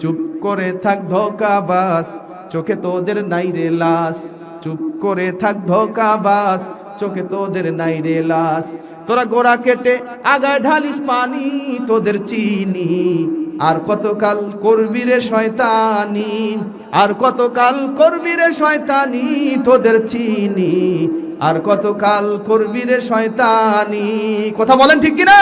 চুপ করে থাক ধোকাবাস চোখে তোদের নাই রে লাশ। চুপ করে থাক ধোকাবাস চোখে তোদের নাই রে লাশ। তোরা গোড়া কেটে আগায় ঢালিস পানি, তোদের চিনি। আর কতকাল করবি রে শয়তানি? আর কতকাল করবি রে শয়তানি? তোদের চিনি। আর কতকাল করবি রে শয়তানি? কথা বলেন ঠিক কিনা?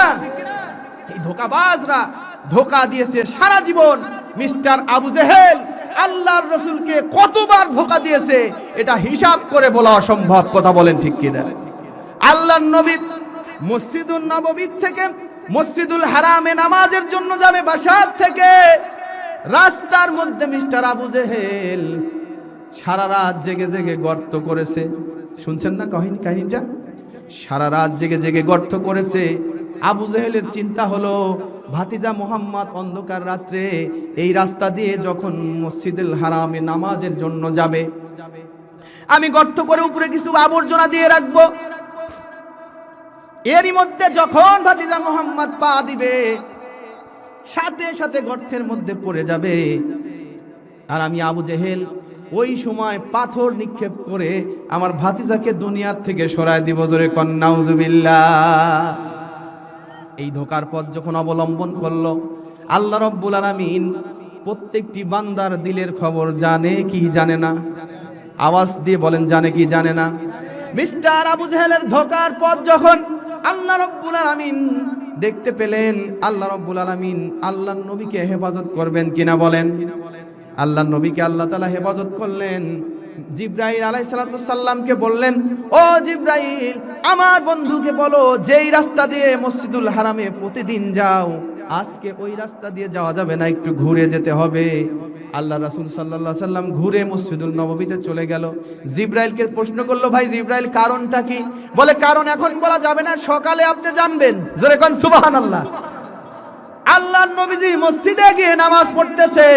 এই ধোকাবাজরা ধোকা দিয়েছে সারা জীবন। মিস্টার আবু জেহেল আল্লাহর রসুলকে কতবার ধোকা দিয়েছে, এটা হিসাব করে বলা অসম্ভব, কথা বলেন ঠিক কিনা? আল্লাহর নবী মসজিদুল নববীর থেকে মসজিদুল হারামে নামাজের জন্য যাবে বাসার থেকে। রাস্তার মধ্যে মিস্টার আবু জেহেল সারা রাত জেগে জেগে গর্ত করেছে। শুনছেন না কাহিনী, কাহিনীটা? সারা রাত জেগে জেগে গর্ত করেছে। আবু জেহেলের চিন্তা হলো ভাতিজা মোহাম্মদ অন্ধকার রাত্রে এই রাস্তা দিয়ে যখন মসজিদুল হারামে নামাজের জন্য যাবে, আমি গর্ত করে উপরে কিছু আবর্জনা দিয়ে রাখব। এরই মধ্যে যখন ভাতিজা মোহাম্মদ পা দিবে, সাথে সাথে গর্তের মধ্যে পড়ে যাবে। আর আমি আবু জেহেল ওই সময় পাথর নিক্ষেপ করে আমার ভাতিজাকে দুনিয়ার থেকে সরায় দিব, জোরে কন্যাউজুবিল্লা এই ধোকার পথ যখন অবলম্বন করল, আল্লাহ রব্বুল আলামিন প্রত্যেকটি বান্দার দিলের খবর জানে কি জানে না? আওয়াজ দিয়ে বলেন, জানে কি জানে না? মিস্টার আবু জাহেলের ধোকার পথ যখন আল্লাহ রব্বুল আলামিন দেখতে পেলেন, আল্লাহ রব্বুল আলামিন আল্লাহর নবীকে হেফাজত করবেন কিনা বলেন? আল্লাহর নবীকে আল্লাহ তালা হেফাজত করলেন। জিব্রাইল আলাইসালামকে বললেন, ও জিব্রাইল, আমার বন্ধুকে বলো, যেই রাস্তা দিয়ে মসজিদুল হারামে প্রতিদিন যাও, আজকে ওই রাস্তা দিয়ে যাওয়া যাবে না, একটু ঘুরে যেতে হবে। আল্লাহ রাসুল সাল্লাহ সাল্লাম ঘুরে মসজিদুল নববীতে চলে গেল। জিব্রাইলকে প্রশ্ন করল, ভাই জিব্রাইল, কারণটা কি? বলে, কারণ এখন বলা যাবে না, সকালে আপনি জানবেন। জোরে কোন আল্লাহ আল্লাহ নবীজি মসজিদে গিয়ে নামাজ পড়তেছে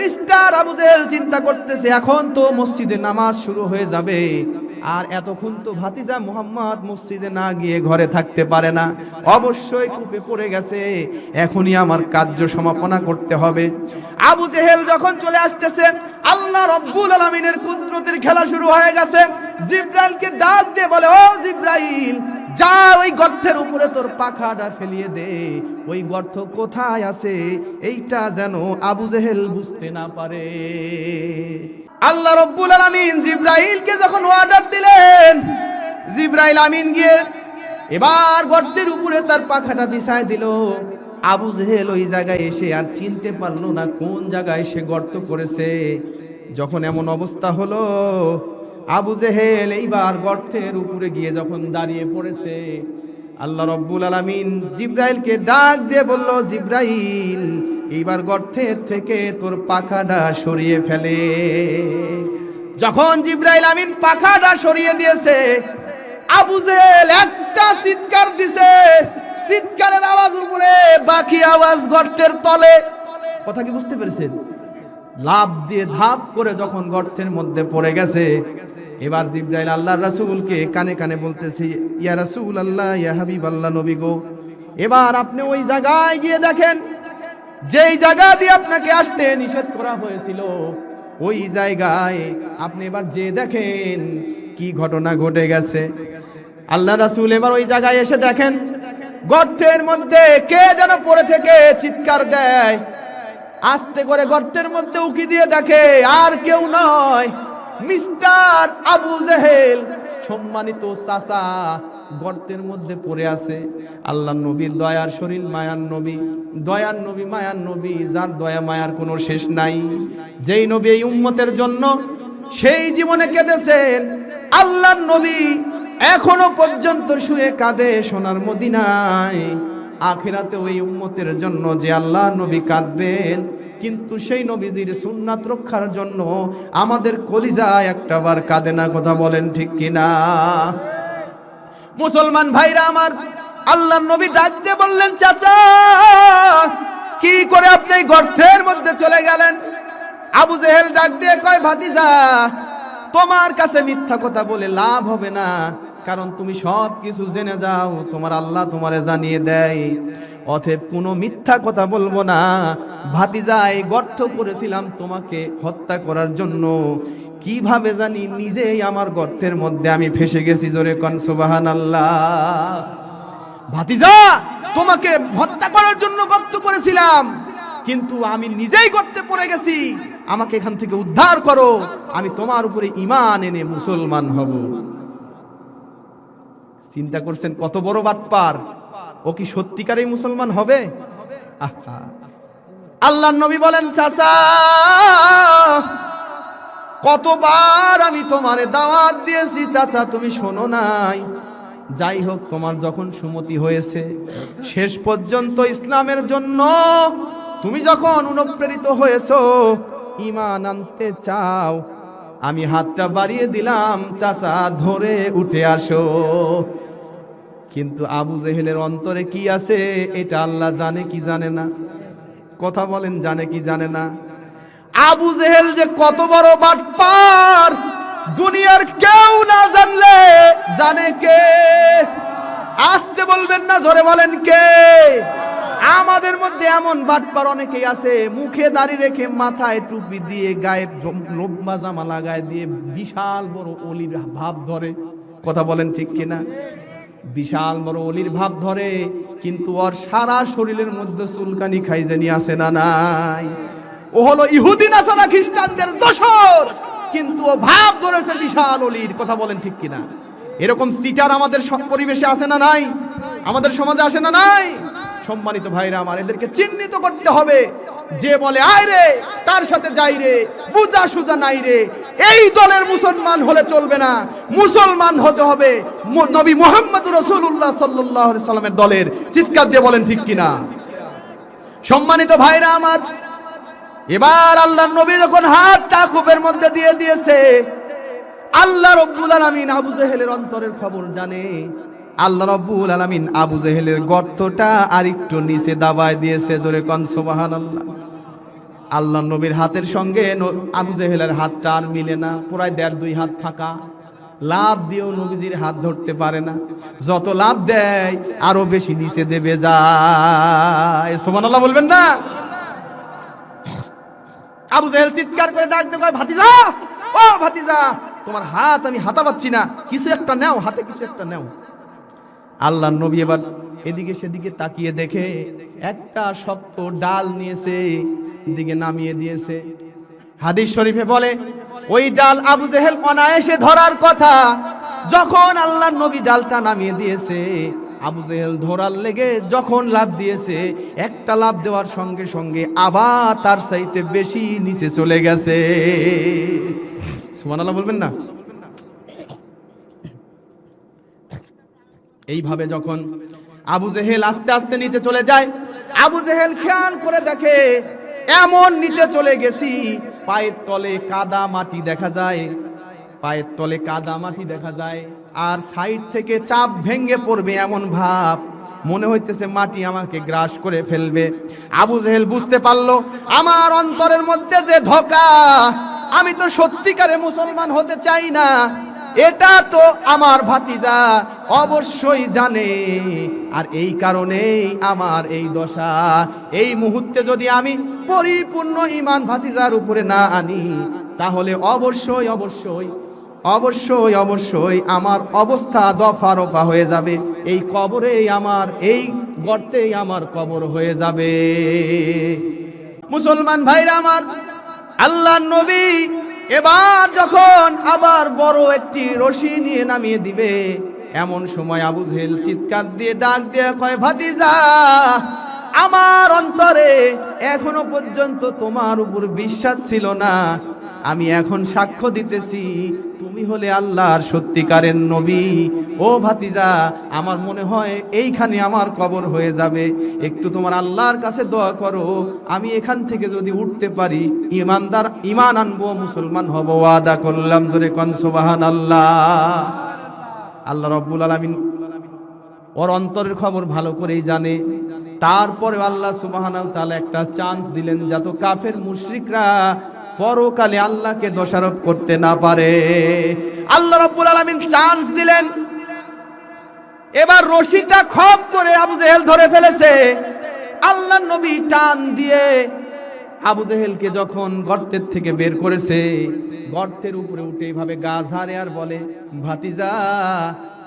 মিস্টার আবু জেহেল চিন্তা করতেছে, এখন তো মসজিদে নামাজ শুরু হয়ে যাবে। আর এতক্ষণ তো ভাতিজা মোহাম্মদ মসজিদে না গিয়ে ঘরে থাকতে পারে না। অবশ্যই কূপে পড়ে গেছে। এখনই আমার কার্য সমাপনা করতে হবে। আবু জেহেল যখন চলে আসতেছে, আল্লাহ রব্বুল আলমিনের কুদরতের খেলা শুরু হয়ে গেছে। জিব্রাইলকে ডাক দিয়ে বলে, ও জিব্রাইল যা ওই গর্তের উপরে তোর পাখাটা ফেলিয়ে দে। ওই গর্ত কোথায় আছে? এইটা যেন আবু জেহেল বুঝতে না পারে। আল্লাহ রব্বুল আলামিন জিব্রাইলকে যখন অর্ডার দিলেন, জিব্রাইল আমিন গিয়ে এবার গর্তের উপরে তার পাখাটা বিছায় দিল। আবু জেহেল ওই জায়গায় এসে আর চিনতে পারল না কোন জায়গায় সে গর্ত করেছে। যখন এমন অবস্থা হলো আবু জেহেল এইবার গর্তের উপরে গিয়ে যখন দাঁড়িয়ে পড়েছে, আল্লাহ রব্বুল আলামিন জিব্রাইলকে ডাক দিয়ে বলল, জিব্রাইল, এইবার গর্তের থেকে তোর পাখাটা সরিয়ে ফেলে। যখন জিব্রাইল আমিন পাখাটা সরিয়ে দিয়েছে, আবু জেহেল একটা চিৎকার দিছে। চিৎকারের আওয়াজ উপরে, বাকি আওয়াজ গর্তের তলে। কথা কি বুঝতে পেরেছেন? লাভ দিয়ে ধাপ করে যখন গর্তের মধ্যে পড়ে গেছে, এবার জিব্রাইল আল্লাহ রাসূলকে কানে কানে বলতেছি, ইয়া রাসূল আল্লাহ ইয়া হাবিব আল্লাহ নবী গো, এবার আপনি ওই জায়গায় গিয়ে দেখেন, যেই জায়গা দিয়ে আপনাকে আসতে নিষেধ করা হয়েছিল, ওই জায়গায় আপনি এবার যে দেখেন কি ঘটনা ঘটে গেছে। আল্লাহ রাসূল এবার ওই জায়গায় এসে দেখেন, গর্তের মধ্যে কে যেন পড়ে থেকে চিৎকার দেয় আস্তে করে গর্তের মধ্যে উকি দিয়ে দেখে, আর কেউ নয়, মিস্টার আবু জেহেল। সম্মানিত চাচা, গর্তের মধ্যে পড়ে আছে। আল্লাহ নবীর দয়ার শরীর মায়ার নবী, দয়ার নবী মায়ার নবী, যার দয়া মায়ার কোনো শেষ নাই। যেই নবী এই উম্মতের জন্য সেই জীবনে কেঁদেছেন আল্লাহ নবী এখনও পর্যন্ত শুয়ে কাঁদে সোনার মদিনায়। আখিরাতে ওই উম্মতের জন্য যে আল্লাহ নবী কাঁদবেন, কিন্তু সেই নবীজির সুন্নাত রক্ষার জন্য আমাদের কলিজা একটা বার কাঁদে না, কথা বলেন ঠিক কিনা? মুসলমান ভাইরা আমার, আল্লাহ নবী ডাক দিয়ে বললেন, চাচা, কি করে আপনি গর্তের মধ্যে চলে গেলেন? আবু জেহেল ডাক দিয়ে কয়, ভাতিজা, তোমার কাছে মিথ্যা কথা বলে লাভ হবে না। কারণ তুমি সব কিছু জেনে যাও, তোমার আল্লাহ তোমারে জানিয়ে দেয়। অতএব কোনো মিথ্যা কথা বলব না। ভাতিজাই গর্থ করেছিলাম তোমাকে হত্যা করার জন্য। কীভাবে জানি নিজেই আমার গর্তের মধ্যে আমি ফেসে গেছি, জোরে কন সুবাহান আল্লাহ ভাতিজা, তোমাকে হত্যা করার জন্য গর্ত করেছিলাম, কিন্তু আমি নিজেই গর্তে পড়ে গেছি। আমাকে এখান থেকে উদ্ধার করো। আমি তোমার উপরে ইমান এনে মুসলমান হব। চিন্তা করছেন, কত বড় বাটপার। ও কি সত্যিকারেই মুসলমান হবে? আল্লাহ নবী বলেন, চাচা, কতবার আমি তোমারে দাওয়াত দিয়েছি, চাচা, তুমি শোনো নাই। যাই হোক, তোমার যখন সুমতি হয়েছে, শেষ পর্যন্ত ইসলামের জন্য তুমি যখন অনুপ্রেরিত হয়েছো ইমান আনতে চাও, আমি হাতটা বাড়িয়ে দিলাম, চাচা, ধরে উঠে আসো। কিন্তু আবু জেহেলের অন্তরে কি আছে? এটা আল্লাহ জানে কি জানে না। কথা বলেন, জানে কি জানে না? আবু জেহেল যে কত বড় বাটপার, দুনিয়ার কেউ না জানলে জানে কে? আসতে বলবেন না, জোরে বলেন কে? আমাদের মধ্যে এমন বাটপার অনেকেই আছে, মুখে দাড়ি রেখে মাথায় টুপি দিয়ে গায়ে নব্বা জামা লাগায় দিয়ে বিশাল বড় অলির ভাব ধরে। কথা বলেন ঠিক কিনা? বিশাল বড় অলির ভাব ধরে, কিন্তু ওর সারা শরীরের মধ্যে চুলকানি খাইজানি আছে না নাই। ও হলো ইহুদিন আসারা খ্রিস্টানদের দোষর, কিন্তু ও ভাব ধরেছে বিশাল অলির, কথা বলেন ঠিক কিনা? এরকম সিটার আমাদের পরিবেশে আসে না নাই? আমাদের সমাজে আসে না নাই? সম্মানিত ভাইরা আমার, এদেরকে চিহ্নিত করতে হবে। যে বলে, আয় রে, তার সাথে যাই রে, বুঝা সুজা নাই রে এই দলের মুসলমান হলে চলবে না। মুসলমান হতে হবে নবী মোহাম্মদ রসুল্লাহ সাল্লাহ সাল্লামের দলের। চিৎকার দিয়ে বলেন, ঠিক কিনা? সম্মানিত ভাইরা আমার, এবার আল্লাহ নবী যখন হাত তাকুবের মধ্যে দিয়ে দিয়েছে, আল্লাহ রব্বুল আলামিন আবু জেহেলের অন্তরের খবর জানে। আল্লাহ রব্বুল আলামিন আবু জেহেলের গর্তটা আরেকটু নিচে দাবায় দিয়েছে, জোরে কন সুবহানাল্লাহ। আল্লাহ নবীর হাতের সঙ্গে আবু জেহেলের হাতটা আর মিলে না প্রায় দেড় দুই হাত ফাঁকা। লাভ দিয়েও নবীজির হাত ধরতে পারে না। যত লাভ দেয়, আরও বেশি নিচে দেবে যায়। সুবহানাল্লাহ বলবেন না? আবু জাহেল চিৎকার করে ডাক কয়, ভাতিজা, ও ভাতিজা, তোমার হাত আমি হাতা পাচ্ছি না। কিছু একটা নাও, হাতে কিছু একটা নাও। আল্লাহ নবী এবার এদিকে সেদিকে তাকিয়ে দেখে একটা শক্ত ডাল নিয়েছে। দিকে নামিয়ে দিয়েছে। হাদিস শরীফে বলে, ওই ডাল আবু জেহেল অনায়াসে ধরার কথা। যখন আল্লাহ নবী ডালটা নামিয়ে দিয়েছে, আবু জেহেল ধরার লেগে যখন লাভ দিয়েছে, একটা লাভ দেওয়ার সঙ্গে সঙ্গে আবার তার চাইতে বেশি নিচে চলে গেছে। সুমান বলবেন না? এইভাবে যখন আবু জেহেল আস্তে আস্তে নিচে চলে যায়, আবু জেহেল খেয়াল করে দেখে এমন নিচে চলে গেছি, পায়ের তলে কাদা মাটি দেখা যায়, পায়ের তলে কাদা মাটি দেখা যায়, আর সাইড থেকে চাপ ভেঙে পড়বে এমন ভাব। মনে হইতেছে মাটি আমাকে গ্রাস করে ফেলবে। আবু জেহেল বুঝতে পারল, আমার অন্তরের মধ্যে যে ধোকা, আমি তো সত্যিকারে মুসলমান হতে চাই না। এটা তো আমার ভাতিজা অবশ্যই জানে। আর এই কারণেই আমার এই দশা। এই মুহূর্তে যদি আমি পরিপূর্ণ ইমান ভাতিজার উপরে না আনি, তাহলে অবশ্যই অবশ্যই অবশ্যই অবশ্যই আমার অবস্থা দফা রফা হয়ে যাবে। এই কবরেই আমার, এই গর্তেই আমার কবর হয়ে যাবে। মুসলমান ভাইরা আমার আল্লাহ নবী এবার যখন আবার বড় একটি রশি নিয়ে নামিয়ে দিবে, এমন সময় আবু জেহেল চিৎকার দিয়ে ডাক দিয়ে কয়, ভাতিজা, আমার অন্তরে এখনও পর্যন্ত তোমার উপর বিশ্বাস ছিল না। আমি এখন সাক্ষ্য দিতেছি তুমি হলে আল্লাহর সত্যিকারের নবী। ও ভাতিজা, আমার মনে হয় এইখানে আমার কবর হয়ে যাবে। একটু তোমার আল্লাহর কাছে দোয়া করো। আমি এখান থেকে যদি উঠতে পারি, ইমানদার, ইমান আনব, মুসলমান হব, ওয়াদা করলাম জোরে কন সুবাহান আল্লাহ আল্লাহ রব্বুল আলমিন ওর অন্তরের খবর ভালো করেই জানে। তারপরে আল্লাহ সুবাহানাও তাহলে একটা চান্স দিলেন যত কাফের, মুশরিকরা পরকালে আল্লাহকে দোষারোপ করতে না পারে। আল্লাহ রব্বুল আলমিন চান্স দিলেন। এবার রশিটা খপ করে আবু জেহেল ধরে ফেলেছে। আল্লাহ নবী টান দিয়ে আবু জেহেলকে যখন গর্তের থেকে বের করেছে, গর্তের উপরে উঠে এইভাবে গা ঝাড়ে আর বলে, ভাতিজা,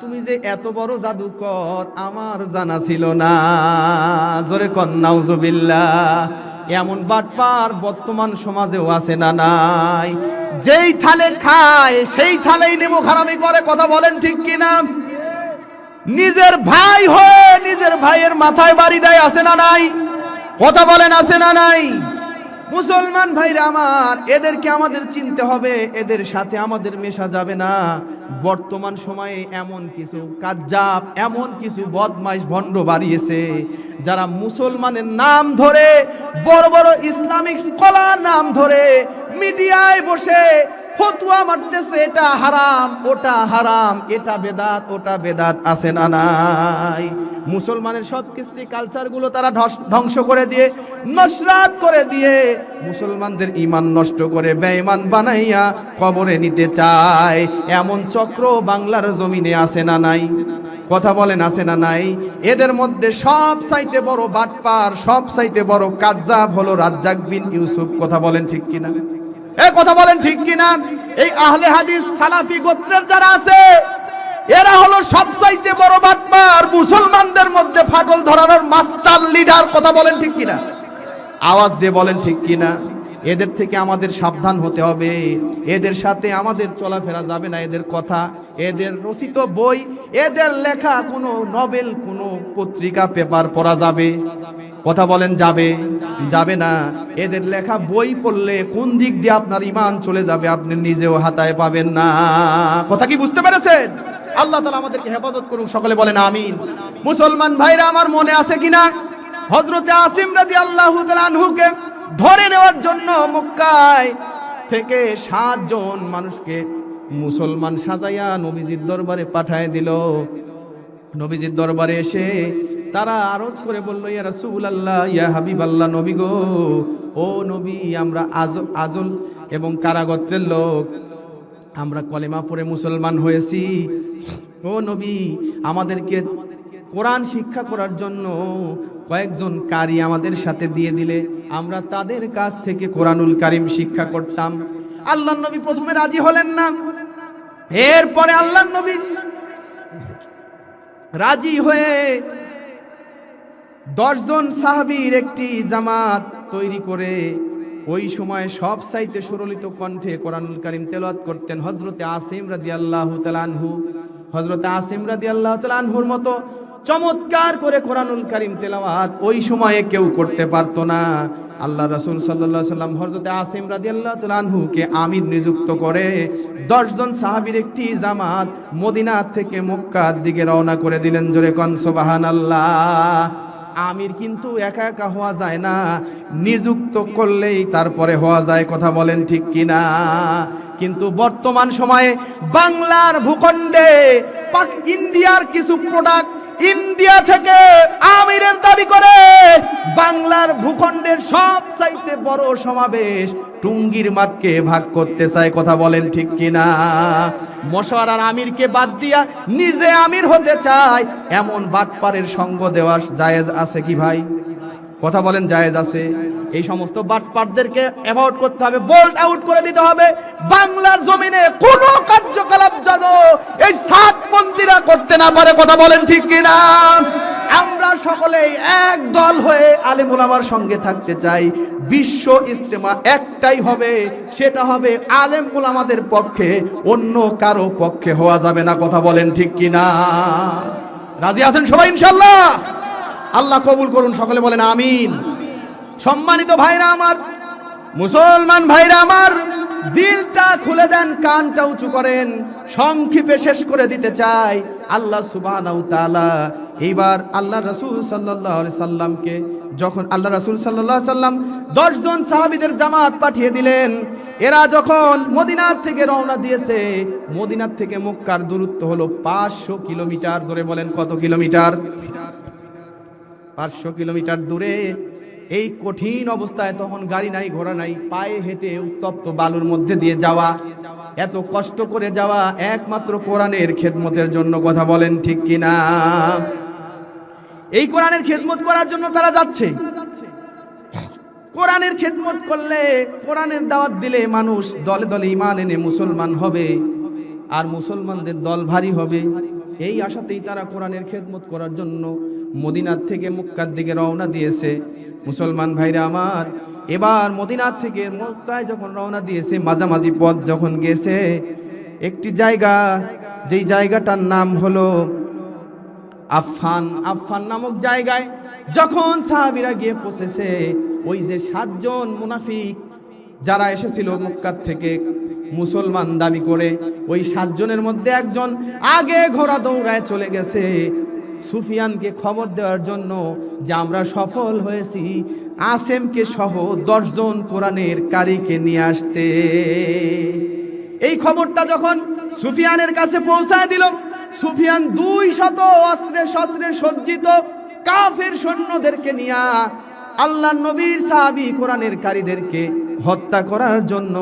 তুমি যে এত বড় জাদুকর, আমার জানা ছিল না। জোরে কন্নাউজুবিল্লা এমন বাটপার বর্তমান সমাজেও আছে না নাই। যেই থালে খায়, সেই থালেই নেমু খারামি করে, কথা বলেন ঠিক কিনা? নিজের ভাই হয়ে নিজের ভাইয়ের মাথায় বাড়ি দেয়, আছে না নাই? কথা বলেন, আছে না নাই? মুসলমান ভাইরা আমার, এদেরকে আমাদের চিনতে হবে, এদের সাথে আমাদের মেশা যাবে না। বর্তমান সময়ে এমন কিছু কাজ্জাব, এমন কিছু বদমাইশ ভণ্ড বাড়িয়েছে, যারা মুসলমানের নাম ধরে, বড় বড় ইসলামিক স্কলার নাম ধরে, মিডিয়ায় বসে ফতুয়া মারতেছে, এটা হারাম, ওটা হারাম, এটা বেদাত, ওটা বেদাত আছে না নাই? মুসলমানের সব কৃষ্টি কালচারগুলো তারা ধ্বংস করে দিয়ে, নসরাত করে দিয়ে, মুসলমানদের ইমান নষ্ট করে বেঈমান বানাইয়া কবরে নিতে চায়। এমন চক্র বাংলার জমিনে আছে না নাই? কথা বলেন, আছে না নাই? এদের মধ্যে সব চাইতে বড় বাটপার, সব চাইতে বড় কাজ্জাব হলো রাজ্জাক বিন ইউসুফ। কথা বলেন ঠিক কিনা? এ কথা বলেন ঠিক কিনা? এই আহলে হাদিস সালাফি গোত্রের যারা আছে, এরা হলো সবচাইতে বড় বাটমার। মুসলমানদের মধ্যে ফাটল ধরানোর মাস্টার লিডার, কথা বলেন ঠিক কিনা? আওয়াজ দিয়ে বলেন ঠিক কিনা? এদের থেকে আমাদের সাবধান হতে হবে। এদের সাথে আমাদের চলাফেরা যাবে না, এদের কথা, এদের রচিত বই, এদের লেখা কোনো নভেল কোনো পত্রিকা, পেপার পড়া যাবে। কথা বলেন, যাবে? যাবে না। এদের লেখা বই পড়লে কোন দিক দিয়ে আপনার ইমান চলে যাবে, আপনি নিজেও হাতায় পাবেন না। কথা কি বুঝতে পেরেছেন? আল্লাহ তালা আমাদেরকে হেফাজত করুক, সকলে বলেন আমিন। মুসলমান ভাইরা, আমার মনে আছে কিনা? হজরতে আসিম রাদি আল্লাহ আনহুকে ধরে নেওয়ার জন্য মক্কায় থেকে সাতজন মানুষকে মুসলমান সাজাইয়া নবীজির দরবারে পাঠায় দিল। নবীজির দরবারে এসে তারা আরজ করে বলল, ইয়া রাসূল আল্লাহ ইয়া হাবিব আল্লাহ নবী গো, ও নবী, আমরা আজল আজল এবং কারাগত্রের লোক, আমরা কলেমা পড়ে মুসলমান হয়েছি। ও নবী, আমাদেরকে কোরআন শিক্ষা করার জন্য কয়েকজন কারি আমাদের সাথে দিয়ে দিলে। আমরা তাদের কাছ থেকে কোরআনুল কারিম শিক্ষা করতাম। আল্লাহ নবী প্রথমে রাজি হলেন না। এরপরে আল্লাহ নবী রাজি হয়ে দশজন সাহাবীর একটি জামাত তৈরি করে ওই সময় সব সাইতে সুরলিত কণ্ঠে কোরআনুল কারিম তেলাওয়াত করতেন হজরতে আসিম রাদি আল্লাহ তালানহু হজরতে আসিম রাদি আল্লাহ তালানহুর মতো চমৎকার করে কোরআনুল কারিম তেলাওয়াত ওই সময়ে কেউ করতে পারতো না। আল্লাহ রসুল সাল্লাহ সাল্লাম হজরতে আসিম রাদি আল্লাহ তালানহুকে আমির নিযুক্ত করে দশজন সাহাবীর একটি জামাত মদিনা থেকে মক্কার দিকে রওনা করে দিলেন। জোরে কনসবাহান আল্লাহ আমির কিন্তু একা একা হওয়া যায় না। নিযুক্ত করলেই তারপরে হওয়া যায়, কথা বলেন ঠিক কিনা? কিন্তু বর্তমান সময়ে বাংলার ভূখণ্ডে ইন্ডিয়ার কিছু প্রোডাক্ট ইন্ডিয়া থেকে আমিরের দাবি করে বাংলার ভূখণ্ডের সব চাইতে বড় সমাবেশ টুঙ্গির মাঠকে ভাগ করতে চায়, কথা বলেন ঠিক কিনা? মশার আর আমিরকে বাদ দিয়া নিজে আমির হতে চায়, এমন বাটপারের সঙ্গ দেওয়ার জায়েজ আছে কি ভাই? কথা বলেন, জায়েজ আছে। এই সমস্ত বাটপারদেরকে অ্যাভয়েড করতে হবে বোল্ড আউট করে দিতে হবে। বাংলার জমিনে কোন কার্যকলাপ যেন এই সাত মন্দিরা করতে না পারে, কথা বলেন ঠিক কিনা? আমরা সকলেই এক দল হয়ে আলেমুল আমার সঙ্গে থাকতে চাই। বিশ্ব ইস্তেমা একটাই হবে, সেটা হবে আলেম আমাদের পক্ষে, অন্য কারও পক্ষে হওয়া যাবে না, কথা বলেন ঠিক কিনা? রাজি আছেন সবাই ইনশাল্লাহ আল্লাহ কবুল করুন, সকলে বলেন আমিন। সম্মানিত ভাইরা আমার, মুসলমান ভাইরা আমার, দিলটা খুলে দেন, কানটা উঁচু করেন, সংক্ষেপে শেষ করে দিতে চাই। আল্লাহ সুবহানাহু এইবার আল্লাহ রাসূল সাল্লাল্লাহু সাল্লামকে যখন আল্লাহ রাসূল সাল্লাল্লাহু সাল্লাম 10 জন সাহাবীদের জামাত পাঠিয়ে দিলেন, এরা যখন মদিনার থেকে রওনা দিয়েছে, মদিনার থেকে মক্কার দূরত্ব হলো পাঁচশো কিলোমিটার ধরে বলেন কত কিলোমিটার? পাঁচশো কিলোমিটার দূরে। এই কঠিন অবস্থায় তখন গাড়ি নাই, ঘোড়া নাই, পায়ে হেঁটে উত্তপ্ত বালুর মধ্যে দিয়ে যাওয়া। এত কষ্ট করে যাওয়া একমাত্র কোরআনের খেদমতের জন্য কথা বলেন ঠিক কিনা? এই কোরআনের খেদমত করার জন্য তারা যাচ্ছে। কোরআনের খেদমত করলে, কোরআনের দাওয়াত দিলে মানুষ দলে দলে ইমান এনে মুসলমান হবে। আর মুসলমানদের দল ভারী হবে। এই আশাতেই তারা কোরআনের খেদমত করার জন্য মদিনার থেকে মুক্কার দিকে রওনা দিয়েছে। মুসলমান ভাইরা আমার, এবার মদিনার থেকে মক্কায় যখন রওনা দিয়েছে, মাঝামাঝি পথ যখন গেছে, একটি জায়গা, যেই জায়গাটার নাম হলো আফফান। আফফান নামক জায়গায় যখন সাহাবিরা গিয়ে পৌঁছেছে, ওই যে সাতজন মুনাফিক যারা এসেছিল মক্কার থেকে মুসলমান দাবি করে ওই সাতজনের মধ্যে একজন আগে ঘোড়া দৌড়ায় চলে গেছে। সুফিয়ানকে খবর দেওয়ার জন্য যে আমরা সফল হয়েছি, আসেমকে সহ দশজন কোরআনের কারিকে নিয়ে আসতে। এই খবরটা যখন সুফিয়ানের কাছে পৌঁছায় দিল, সুফিয়ান দুই শত অস্ত্রে শস্ত্রে সজ্জিত কাফের সৈন্যদেরকে নিয়ে আল্লাহ নবীর সাহাবি কোরআনের কারীদেরকে হত্যা করার জন্য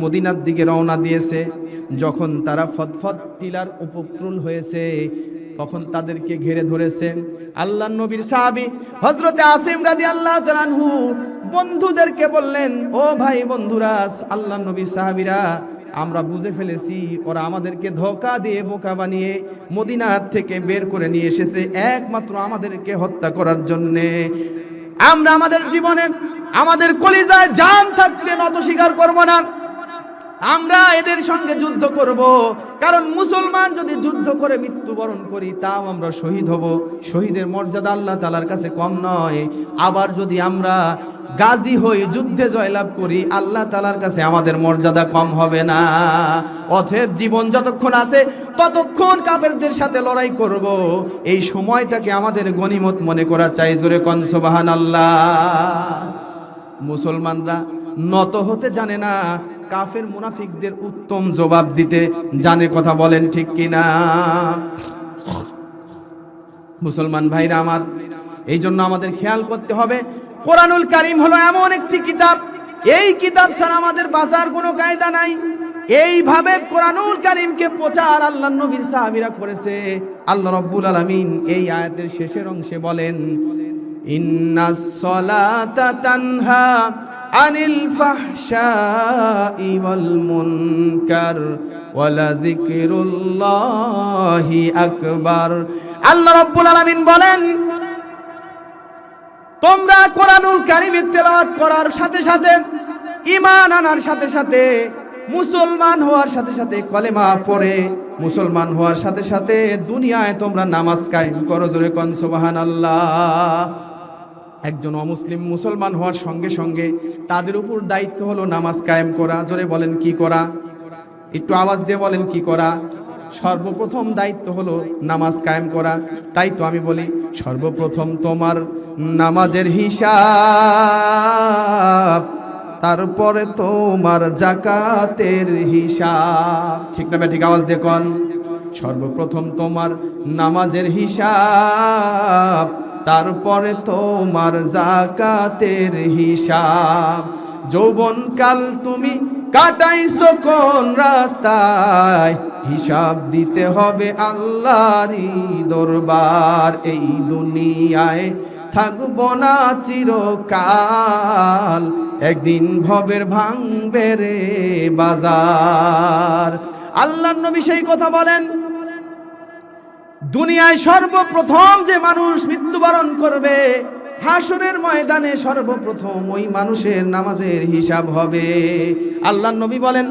মদিনার দিকে রওনা দিয়েছে। যখন তারা ফতফত টিলার উপকূল হয়েছে, তখন তাদেরকে ঘিরে ধরেছে। আল্লাহ নবীর সাহাবি হজরতে আসিম রাদি আল্লাহ তালানহু বন্ধুদেরকে বললেন, ও ভাই বন্ধুরা, আল্লাহ নবী সাহাবিরা, আমরা বুঝে ফেলেছি, ওরা আমাদেরকে ধোকা দিয়ে বোকা বানিয়ে মদিনার থেকে বের করে নিয়ে এসেছে, একমাত্র আমাদেরকে হত্যা করার জন্যে। আমরা আমাদের জীবনে, আমাদের কলিজায় জান থাকতে নত স্বীকার করব না। আমরা এদের সঙ্গে যুদ্ধ করব। কারণ মুসলমান যদি যুদ্ধ করে মৃত্যুবরণ করি, তাও আমরা শহীদ হব। শহীদের মর্যাদা আল্লাহ তালার কাছে কম নয়। আবার যদি আমরা গাজী হই, যুদ্ধে জয়লাভ করি, আল্লাহ তালার কাছে আমাদের মর্যাদা কম হবে না। অথেব জীবন যতক্ষণ আছে, ততক্ষণ কাফেরদের সাথে লড়াই করব। এই সময়টাকে আমাদের গনিমত মনে করা চাই, জোরে কনসবাহান আল্লাহ মুসলমানরা নত হতে জানে না কাফের মুনাফিকদের উত্তম জবাব দিতে জানে কথা বলেন ঠিক কিনা? মুসলমান ভাইরা আমার, এই জন্য আমাদের খেয়াল করতে হবে, কোরআনুল কারিম হলো এমন একটি কিতাব, এই কিতাব ছাড়া আমাদের বাঁচার কোনো কায়দা নাই। এইভাবে কোরআনুল কারিমকে প্রচার আল্লাহ নবীর সাহাবীরা করেছে। আল্লাহ রব্বুল আলামিন এই আয়াতের শেষের অংশে বলেন, ইন্নাস সলাতা তানহা ফাহশাই ওয়াল মুনকার ওয়ালা যিকরুল্লাহি আকবার। আল্লাহ রাব্বুল আলামিন বলেন, তোমরা কোরআনুল কারিমের তেলাওয়াত করার সাথে সাথে, ঈমান আনার সাথে সাথে, মুসলমান হওয়ার সাথে সাথে কলেমা পড়ে, মুসলমান হওয়ার সাথে সাথে দুনিয়ায় তোমরা নামাজ কায়েম করো। জোরে কন, সুবহানাল্লাহ। একজন অমুসলিম মুসলমান হওয়ার সঙ্গে সঙ্গে তাদের উপর দায়িত্ব হলো নামাজ কায়েম করা। জোরে বলেন, কি করা? একটু আওয়াজ দিয়ে বলেন, কি করা? সর্বপ্রথম দায়িত্ব হলো নামাজ কায়েম করা। তাই তো আমি বলি, সর্বপ্রথম তোমার নামাজের হিসাব, তারপরে তোমার জাকাতের হিসাব। ঠিক না ঠিক আওয়াজ দেখুন সর্বপ্রথম তোমার নামাজের হিসাব তারপরে তোমার জাকাতের হিসাব। যৌবনকাল তুমি কাটাইছো কোন রাস্তায়? হিসাব দিতে হবে আল্লাহরই দরবার। এই দুনিয়ায় থাকব না চিরকাল। একদিন ভবের ভাঙবে রে বাজার। আল্লাহ নবী সেই কথা বলেন দুনিয়ায় সর্বপ্রথম যে মানুষ মৃত্যুবরণ করবে, হাসরের ময়দানে সর্বপ্রথম ওই মানুষের নামাজের হিসাব হবে। আল্লাহ নবী বলেন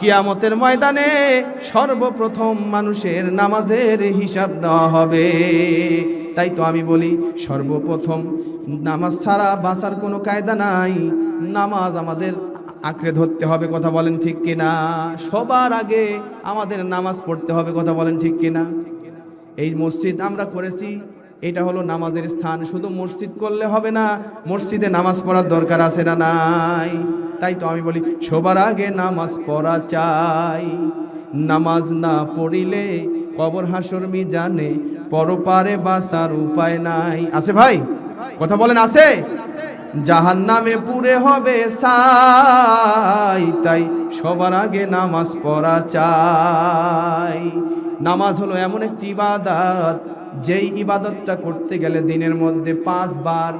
কিয়ামতের ময়দানে সর্বপ্রথম মানুষের নামাজের হিসাব নেওয়া হবে। তাই তো আমি বলি সর্বপ্রথম, নামাজ ছাড়া বাঁচার কোনো কায়দা নাই। নামাজ আমাদের আঁকড়ে ধরতে হবে, কথা বলেন ঠিক কিনা? সবার আগে আমাদের নামাজ পড়তে হবে, কথা বলেন ঠিক কিনা? এই মসজিদ আমরা করেছি, এটা হলো নামাজের স্থান। শুধু মসজিদ করলে হবে না, মসজিদে নামাজ পড়ার দরকার আছে না নাই? তাই তো আমি বলি, সবার আগে নামাজ পড়া চাই। নামাজ না পড়িলে কবর হাসর মি জানে পরপারে বাসার উপায় নাই। আছে ভাই? কথা বলেন, আছে? জাহান নামে পুরে হবে সাই তাই সবার আগে নামাজ পড়া চাই। নামাজ হলো এমন একটি ইবাদত, যেই ইবাদতটা করতে গেলে দিনের মধ্যে পাঁচবার।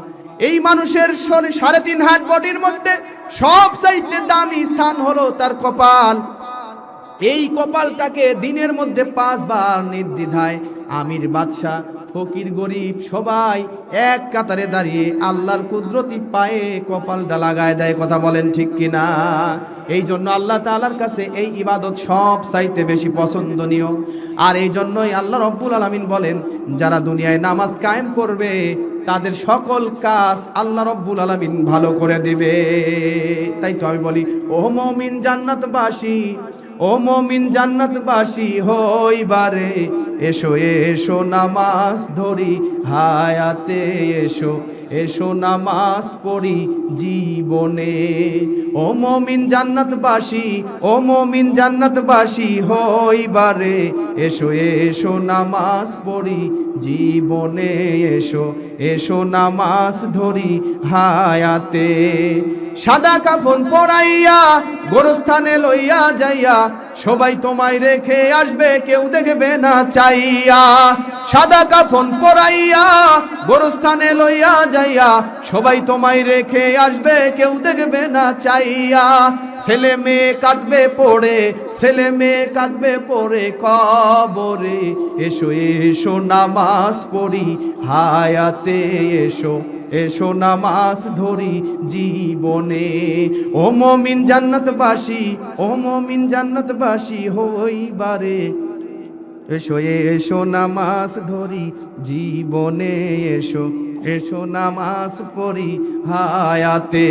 এই মানুষের সাড়ে তিন হাত বডির মধ্যে সব চাইতে দামি স্থান হলো তার কপাল। এই কপালটাকে দিনের মধ্যে পাঁচবার নির্দ্বিধায়। আমির বাদশাহ, ফকির গরিব সবাই এক কাতারে দাঁড়িয়ে আল্লাহর কুদরতি পায়ে কপালটা লাগায় দেয়, কথা বলেন ঠিক কিনা? এই জন্য আল্লাহ তাআলার কাছে এই ইবাদত সব চাইতে বেশি পছন্দনীয়। আর এই জন্যই আল্লাহ রব্বুল আলামিন বলেন, যারা দুনিয়ায় নামাজ কায়েম করবে, তাদের সকল কাজ আল্লাহ রব্বুল আলামিন ভালো করে দিবে। তাই তো আমি বলি ও মমিন জান্নাতবাসী ও মমিন জান্নাতবাসী হইবারে এসো এসো নামাজ ধরি হায়াতে এসো। এসো নামাজ পড়ি জীবনে। ও মমিন জান্নাতবাসী, ও মমিন জান্নাতবাসী হইবারে এসো এসো নামাজ পড়ি জীবনে। এসো এসো নামাজ ধরি হায়াতে। সাদা কাফন পরাইয়া গোরস্থানে লইয়া যাইয়া সবাই তোমায় রেখে আসবে, কেউ দেখবে না চাইয়া। সাদা কাফন পরাইয়া, গোরস্থানে লইয়া যাইয়া, সবাই তোমায় রেখে আসবে, কেউ দেখবে না চাইয়া। ছেলে মেয়ে কাঁদবে পড়ে, ছেলে মেয়ে কাঁদবে পড়ে, কবরে এসো এসো, নামাজ পড়ি, হায়াতে এসো। এসো নামাজ ধরি জীবনে। ও মমিন জান্নাতবাসী, ও মমিন জান্নাতবাসী হইবারে এসো এসো নামাজ ধরি জীবনে, এসো এসো নামাজ পড়ি হায়াতে।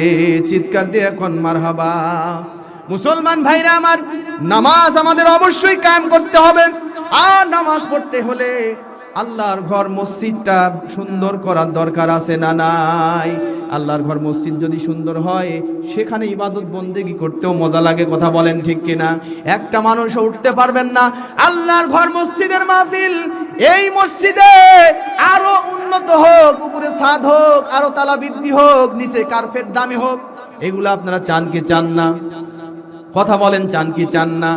চিৎকার দিয়ে এখন মারহাবা। মুসলমান ভাইরা আমার নামাজ আমাদের অবশ্যই কায়েম করতে হবে। আর নামাজ পড়তে হলে আল্লাহর ঘর মসজিদটা সুন্দর করার দরকার আছে না নাই? আল্লাহর ঘর মসজিদ যদি সুন্দর হয়, সেখানে ইবাদত বন্দেগি করতেও মজা লাগে, কথা বলেন ঠিক কিনা? একটা মানুষ উঠতে পারবেন না। আল্লাহর ঘর মসজিদের মাহফিল, এই মসজিদে আরও উন্নত হোক, উপরে সাদ হোক, আরও তালা বৃদ্ধি হোক, নিচে কার্পেট দামি হোক, এগুলো আপনারা চান কি চান না? কথা বলেন, চান কি চান না?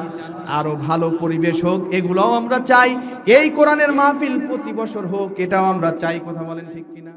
আরও ভালো পরিবেশ হোক, এগুলোও আমরা চাই। এই কোরআনের মাহফিল প্রতি বছর হোক, এটাও আমরা চাই, কথা বলেন ঠিক কিনা?